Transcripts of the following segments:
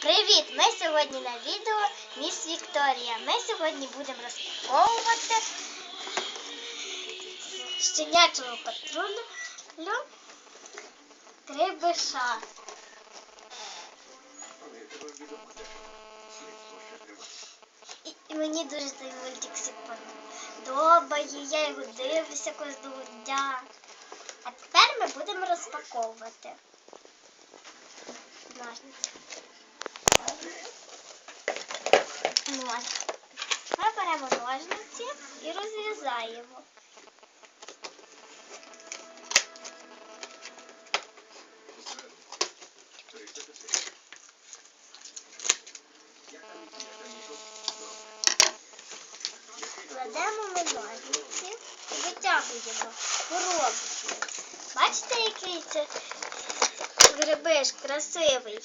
Привіт! Ми сьогодні на відео Міс Вікторія. Ми сьогодні будемо розпаковувати щенячого патрулю Крибиша. І, і мені дуже цей мультик подобає. Я його дивлюся кожного дня. А тепер ми будемо розпаковувати. Ножниці. Ось. Ми беремо ножниці і розрізаємо. Кладемо ми ножниці і витягуємо коробку. Бачите, який це грибиш красивий.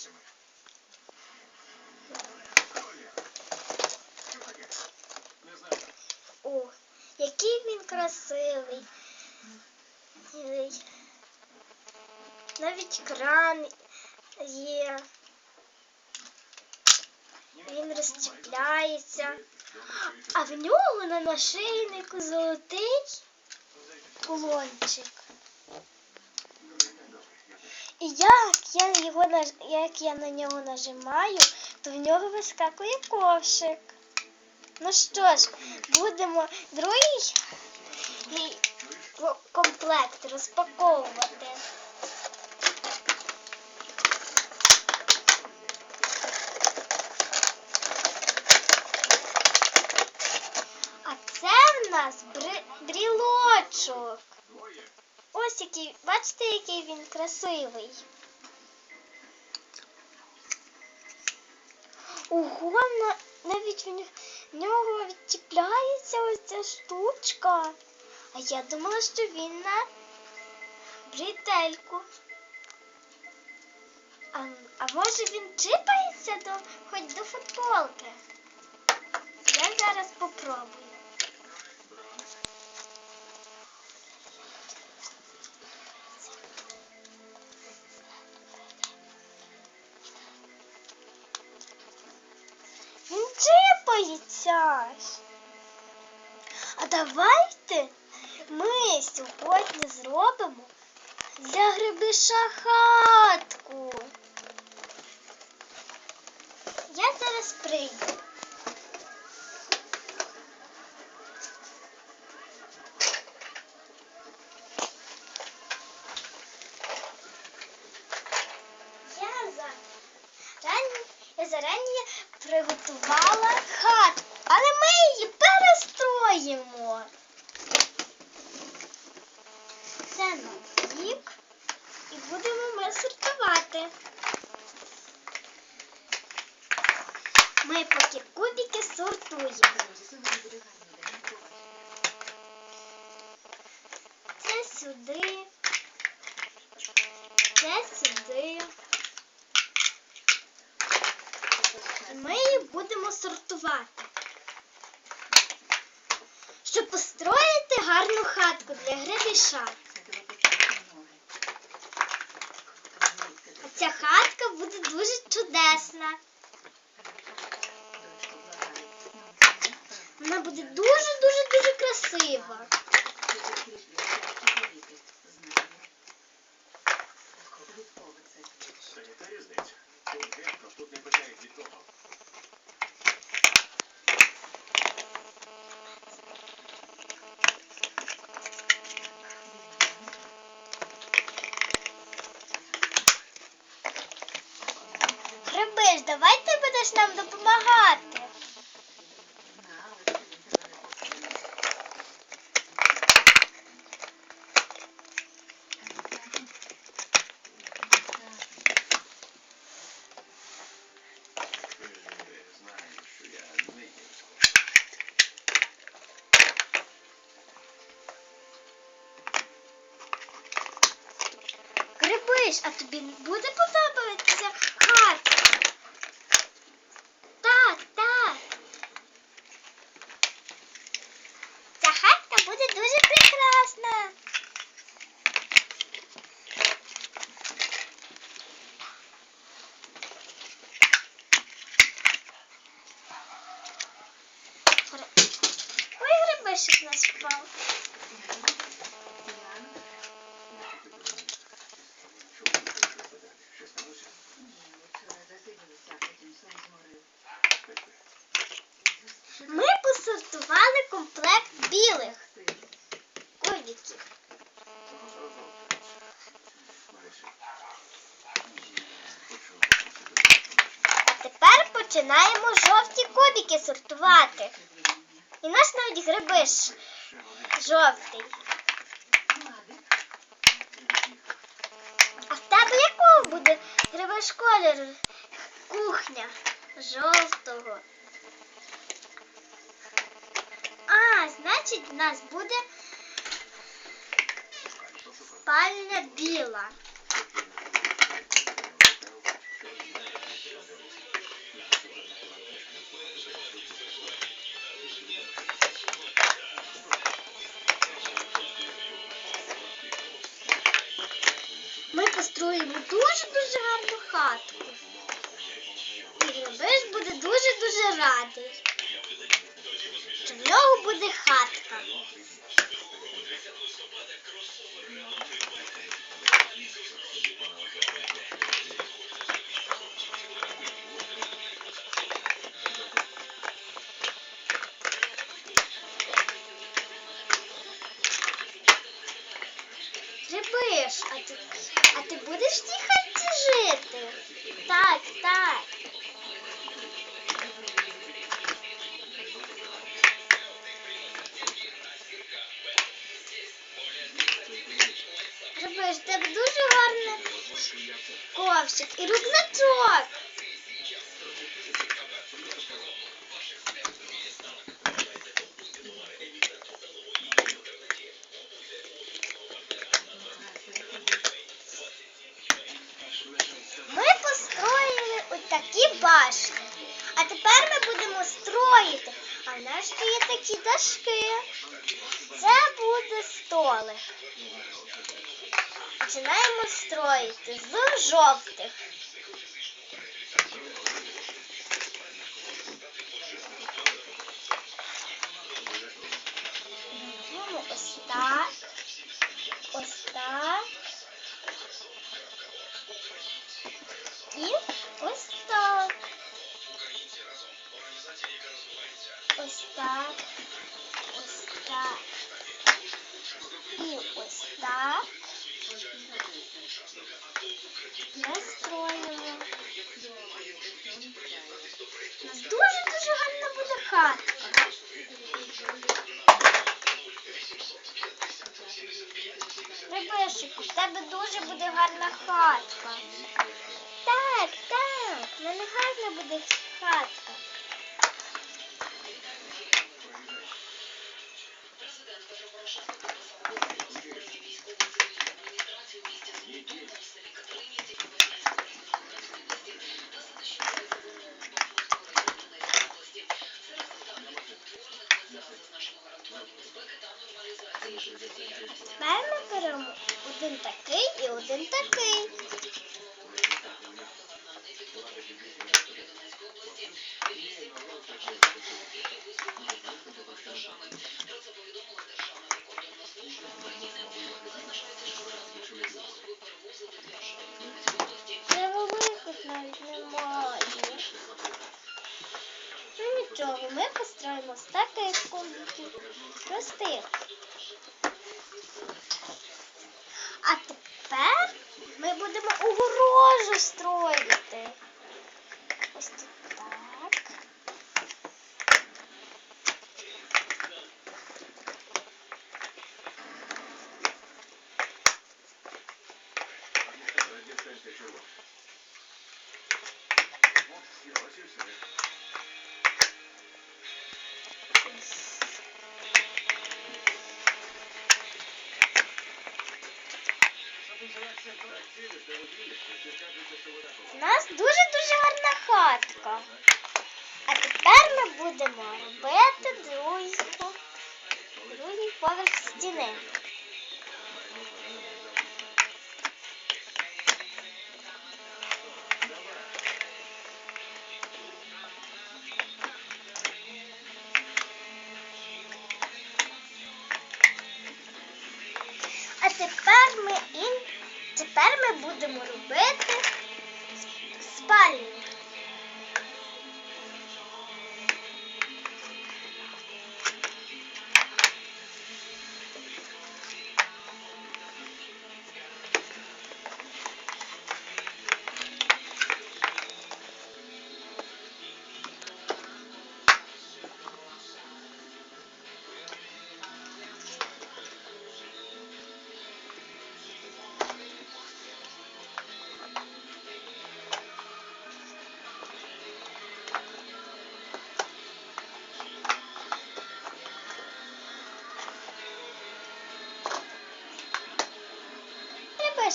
О, який він красивий. Навіть кран є. Він розчіпляється. А в нього на нашийнику золотий кулончик. І як я його як я на нього нажимаю, то в нього вискакує ковшик. Ну що ж, будемо другий і- комплект розпаковувати. А це в нас бри- брілочок. Ось який, бачите, який він красивий. Ого, навіть в нього відчіпляється ось ця штучка. А я думала, що він на бретельку. А, а може він чіпається до хоч до футболки? Я зараз попробую. Він чіпається. А давайте ми сьогодні зробимо для грибиша хатку. Я зараз прийду. Я за зарані приготувала хатку, але ми її перестроїмо. Це на бік і будемо ми сортувати. Ми поки кубики сортуємо. Це сюди. Це сюди. Ми будемо сортувати. Щоб построїти гарну хатку для грибіша. А ця хатка буде дуже чудесна. Вона буде дуже-дуже-дуже красива. Та яка тут не питають від того. Грибиш, давай ти будеш нам допомагати. Ти ж знаєш, що я не гірсько. Грибиш, а тобі буде подобатися хатка? Так, так. Ця хатка буде дуже прекрасна. впав. Що сталося? Ми посортували комплект білих кубиків. Маруся. А тепер починаємо жовті кубики сортувати. І наш навіть гриби ж жовтий. А в тебе якого буде грибеш колір? Кухня жовтого. А, значить, в нас буде спальня біла. Построїмо дуже-дуже гарну хатку. І Грибиш буде дуже-дуже радий. В нього буде хатка. Грибиш, а ти, а ти будеш в цій хаті жити? Так, так. Робиш, так дуже гарний ковшик і рюкзачок. Ми построїли ось такі башні. А тепер ми будемо строїти. А в нас ще є такі дашки. Це буде столик. Починаємо строїти з жовтих. Так. Настроїмо. У нас дуже-дуже гарна буде хатка. Рибешику, в тебе дуже буде гарна хатка. Так, так, в мене гарна буде хатка. Тепер беремо один такий і один такий. Це з таких кубиків. Простих. У нас дуже-дуже гарна хатка. А тепер ми будемо робити другий, другий поверх стіни. Тепер ми будемо робити с-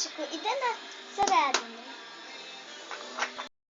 спальню. Іди на середину.